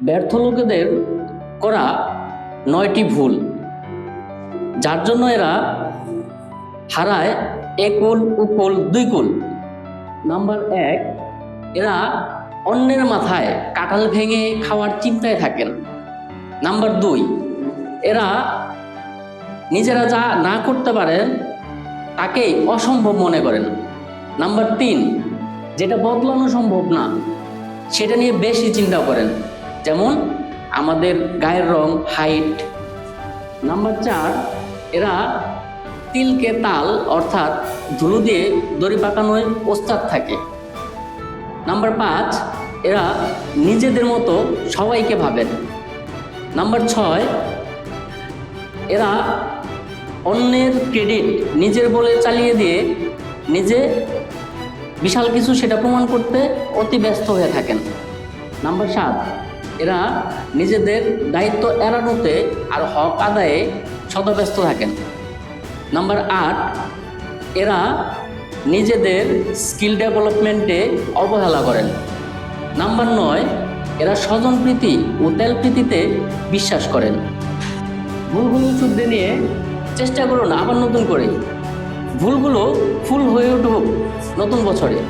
ব্যর্থ লোকেদের করা নয়টি ভুল, যার জন্য এরা হারায় একুল উকুল দুই কুল। নাম্বার এক, এরা অন্যের মাথায় কাঁঠাল ভেঙে খাওয়ার চিন্তায় থাকেন। নাম্বার দুই, এরা নিজেরা যা না করতে পারেন তাকেই অসম্ভব মনে করেন। নাম্বার তিন, যেটা বদলানো সম্ভব না, সেটা নিয়ে বেশি চিন্তা করেন। যেমন আমাদের গায়ের রং হাইট। নাম্বার চার, এরা তিলকে তাল অর্থাৎ ধুলো দিয়ে দড়ি পাকানোয় ওস্তাদ থাকে। নাম্বার পাঁচ, এরা নিজেদের মতো সবাইকে ভাবেন। নাম্বার ছয়, এরা অন্যের ক্রেডিট নিজের বলে চালিয়ে দিয়ে নিজে বিশাল কিছু সেটা প্রমাণ করতে অতি ব্যস্ত হয়ে থাকেন। নাম্বার সাত এরা নিজেদের দায়িত্ব এড়ানোতে আর হক আদায়ে শতব্যস্ত থাকেন। নাম্বার আট, এরা নিজেদের স্কিল ডেভেলপমেন্টে অবহেলা করেন। নাম্বার নয়, এরা স্বজনপ্রীতি ও তেলপ্রীতিতে বিশ্বাস করেন। ভুলগুলো শুদ্ধে নিয়ে চেষ্টা করুন আবার নতুন করে। ভুলগুলো ফুল হয়ে উঠুক নতুন বছরে।